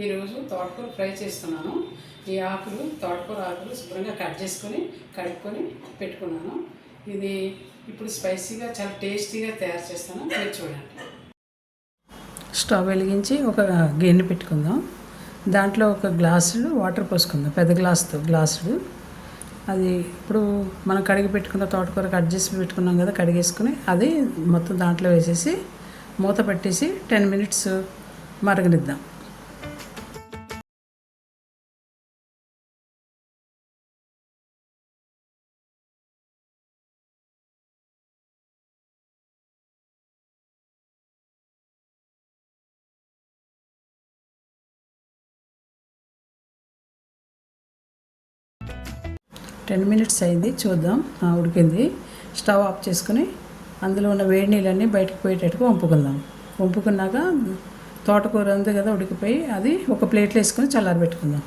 ఈరోజు తోటకూర ఫ్రై చేస్తున్నాను. ఈ ఆకులు తోటకూర ఆకులు శుభ్రంగా కట్ చేసుకొని కడుక్కొని పెట్టుకున్నాను. ఇది ఇప్పుడు స్పైసీగా చాలా టేస్టీగా తయారు చేస్తాను. మీరు చూడండి. స్టవ్ వెలిగించి ఒక గిన్నె పెట్టుకుందాం. దాంట్లో ఒక గ్లాసులు వాటర్ పోసుకుందాం. పెద్ద గ్లాసుతో గ్లాసులు. అది ఇప్పుడు మనం కడిగి పెట్టుకున్న తోటకూర కట్ చేసి పెట్టుకున్నాం కదా కడిగేసుకుని అది మొత్తం దాంట్లో వేసేసి మూత పెట్టేసి టెన్ మినిట్స్ మరగనిద్దాం. టెన్ మినిట్స్ అయింది చూద్దాం. ఉడికింది. స్టవ్ ఆఫ్ చేసుకుని అందులో ఉన్న వేడి నీళ్ళన్నీ బయటకు పోయేటట్టుగా వంపుకుందాం. వంపుకున్నాక తోటకూర ఉంది కదా ఉడికిపోయి అది ఒక ప్లేట్లో వేసుకొని చల్లారబెట్టుకుందాం.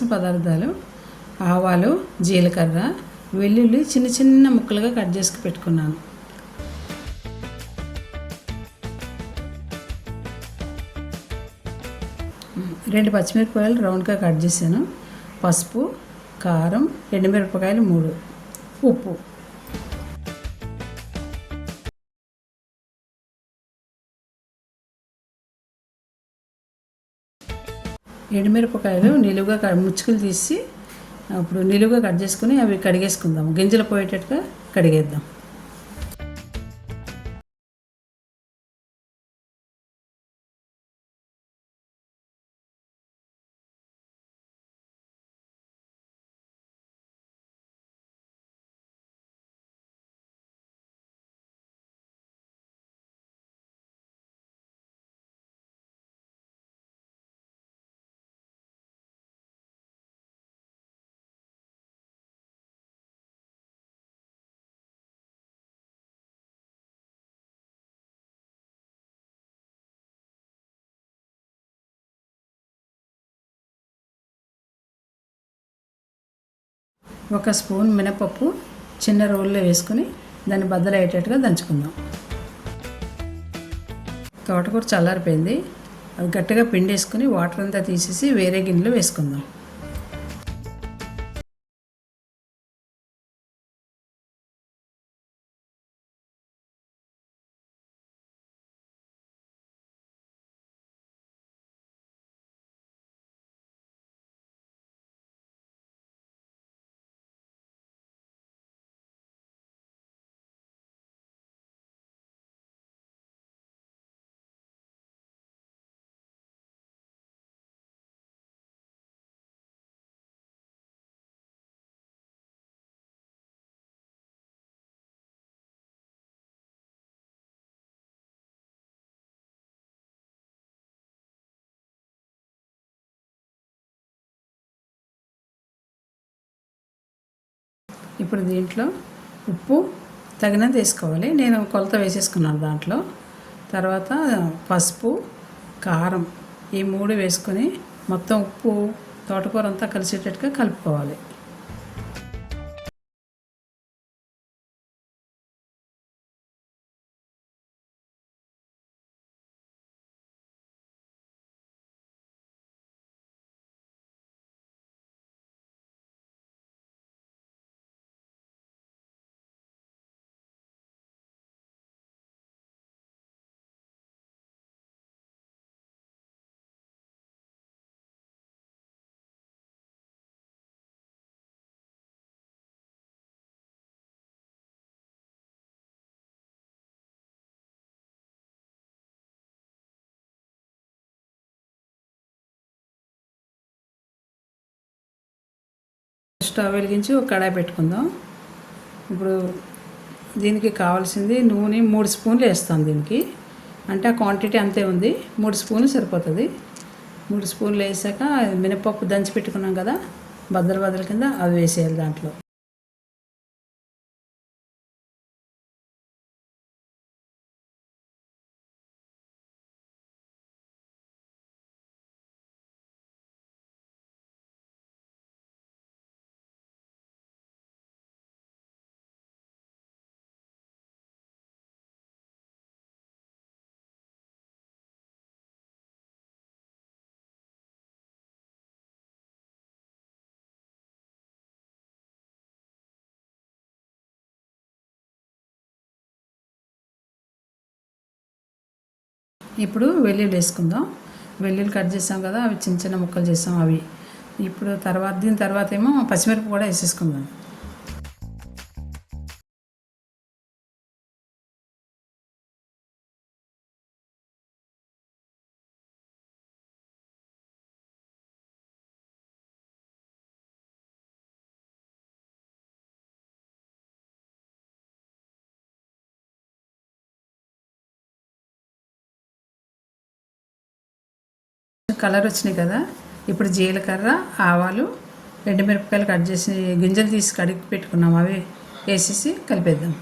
కావాల్సిన పదార్థాలు ఆవాలు జీలకర్ర వెల్లుల్లి చిన్న చిన్న ముక్కలుగా కట్ చేసుకు పెట్టుకున్నాను. రెండు పచ్చిమిరపకాయలు రౌండ్గా కట్ చేశాను. పసుపు కారం ఎండుమిరపకాయలు మూడు. ఉప్పు. ఎండుమిరపకాయలు నిలువుగా క- ముచ్చుకులు తీసి అప్పుడు నిలువుగా కట్ చేసుకుని అవి కడిగేసుకుందాం గింజలు పోయేటట్టుగా కడిగేద్దాం. ఒక స్పూన్ మినపప్పు చిన్న రోల్లో వేసుకుని దాన్ని బద్దలయ్యేటట్టుగా దంచుకుందాం. తోటకూర చల్లారిపోయింది. అది గట్టిగా పిండేసుకుని వాటర్ అంతా తీసేసి వేరే గిన్నెలో వేసుకుందాం. ఇప్పుడు దీంట్లో ఉప్పు తగినంత వేసుకోవాలి. నేను కొలత వేసేసుకున్నాను దాంట్లో. తర్వాత పసుపు కారం ఈ మూడు వేసుకొని మొత్తం ఉప్పు తోటకూర అంతా కలిసేటట్టుగా కలుపుకోవాలి. స్టవ్ వెలిగించి ఒక కడాయి పెట్టుకుందాం. ఇప్పుడు దీనికి కావాల్సింది నూనె మూడు స్పూన్లు వేస్తాం దీనికి. అంటే ఆ క్వాంటిటీ అంతే ఉంది. మూడు స్పూన్లు సరిపోతుంది. మూడు స్పూన్లు వేసాక మినపప్పు దంచి పెట్టుకున్నాం కదా బద్దలు బద్దల కింద అవి వేసేయాలి దాంట్లో. ఇప్పుడు వెల్లుల్లి వేసుకుందాం. వెల్లుల్లి కట్ చేసాం కదా అవి చిన్న చిన్న ముక్కలు చేసాం అవి. ఇప్పుడు తర్వాత దీని తర్వాత ఏమో పచ్చిమిరప కూడా వేసేసుకుందాం. కలర్ వచ్చినాయి కదా. ఇప్పుడు జీలకర్ర ఆవాలు ఎండుమిరపకాయలు కట్ చేసి గింజలు తీసి కడిగి పెట్టుకున్నాం. అవి వేసేసి కలిపేద్దాం.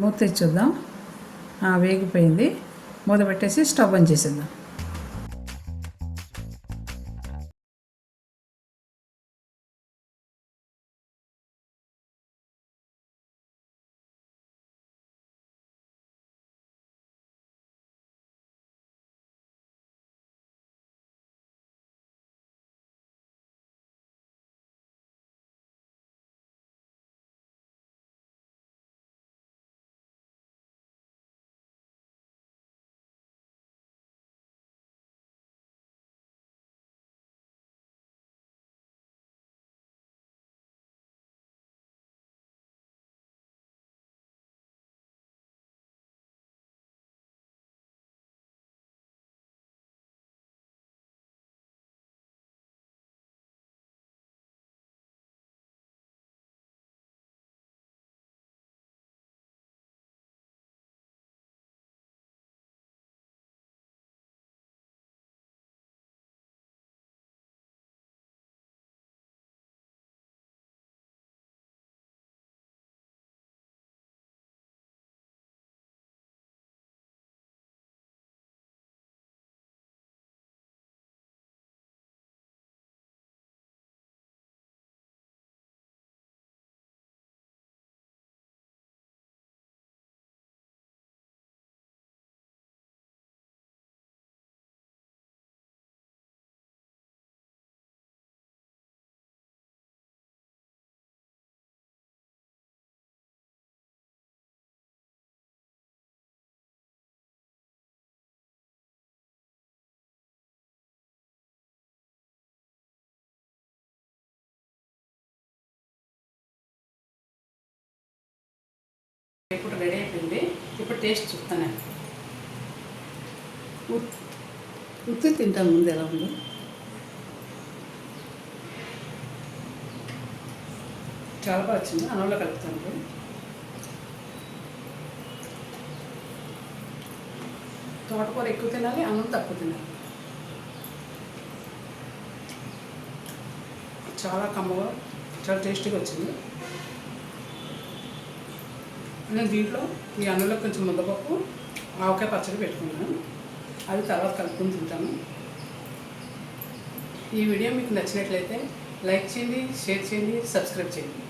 మూత తెచ్చుద్దాం వేగిపోయింది. మూత పెట్టేసి స్టవ్ ఆన్ చేసేద్దాం. ఇప్పుడు రెడీ అయిపోయింది. ఇప్పుడు టేస్ట్ చూస్తాను. ఉత్తి తింటాను ముందు ఎలా ఉందో. చాలా బాగా వచ్చింది. అన్నంలో కలుపుతాను తోటకూర ఎక్కువ తినాలి అన్నం తక్కువ తినాలి. చాలా కమ్మగా చాలా టేస్టీగా వచ్చింది. నేను దీంట్లో ఈ అన్నంలో కొంచెం ముద్దపప్పు ఆవకాయ పచ్చడి పెట్టుకున్నాను. అది తర్వాత కలుపుకొని తింటాను. ఈ వీడియో మీకు నచ్చినట్లయితే లైక్ చేయండి షేర్ చేయండి సబ్స్క్రైబ్ చేయండి.